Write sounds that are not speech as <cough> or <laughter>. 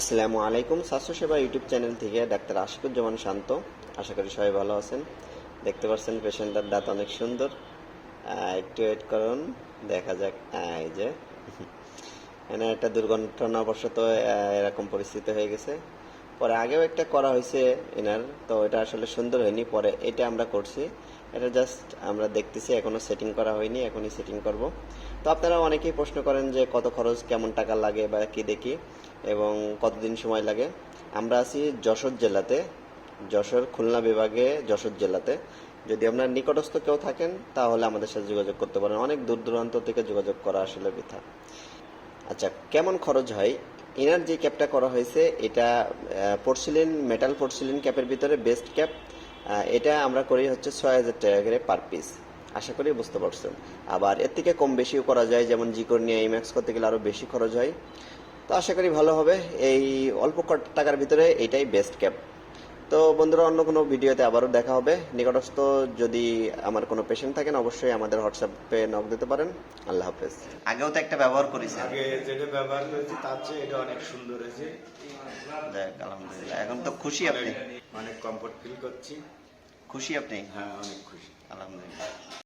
আসসালামু আলাইকুম স্বাস্থ্যসেবা ইউটিউব চ্যানেল থেকে ডাক্তার আশিকুজ্জামান শান্ত। আশা করি সবাই ভালো আছেন। দেখতে পাচ্ছেন পেশেন্টের দাঁত অনেক সুন্দর। একটু ওয়েট করুন, দেখা যাক। এই যে। <laughs> এখানে একটা দুর্ঘটনাবশত এরকম পরিস্থিতি হয়ে গেছে। পরে আগেও একটা করা হয়েছে এনার, তো এটা আসলে সুন্দর হয়নি, পরে এটা আমরা করছি। এটা জাস্ট আমরা দেখতেছি, এখনও সেটিং করা হয়নি, এখনই সেটিং করব। তো আপনারা অনেকেই প্রশ্ন করেন যে কত খরচ, কেমন টাকা লাগে বা কি দেখি, এবং কতদিন সময় লাগে। আমরা আছি যশোর জেলাতে, যশোর খুলনা বিভাগে, যশোর জেলাতে। যদি আপনার নিকটস্থ কেউ থাকেন, তাহলে আমাদের সাথে যোগাযোগ করতে পারেন। অনেক দূর দূরান্ত থেকে যোগাযোগ করা আসলে বৃথা। আচ্ছা কেমন খরচ হয়? ইনার যে ক্যাপটা করা হয়েছে, এটা পোর্সিলিন মেটাল পোর্সিলিন ক্যাপের ভিতরে বেস্ট ক্যাপ এটা আমরা করি হচ্ছে ছয় হাজার টাকা করে পার পিস আশা করি বুঝতে পারছেন। আবার এর থেকে কম বেশিও করা যায়, যেমন জিকোর নিয়ে ইম্যাক্স করতে গেলে আরও বেশি খরচ হয়। তো আশা করি ভালো হবে। এই অল্প টাকার ভিতরে এটাই বেস্ট ক্যাপ তো বন্ধুরা অন্য কোনো ভিডিওতে আবারও দেখা হবে। নিকটস্থ যদি আমার কোনো পেশেন্ট থাকেন অবশ্যই আমাদের হোয়াটসঅ্যাপে নক দিতে পারেন। আল্লাহ হাফেজ। আগেও তো একটা ব্যবহার করেছি আগে যেটা ব্যবহার করেছি তার চেয়ে এটা অনেক সুন্দর হয়েছে। দেখ আলহামদুলিল্লাহ। এখন তো খুশি আপনি। অনেক কমফোর্ট ফিল করছি। খুশি আপনি? হ্যাঁ অনেক খুশি। আলহামদুলিল্লাহ।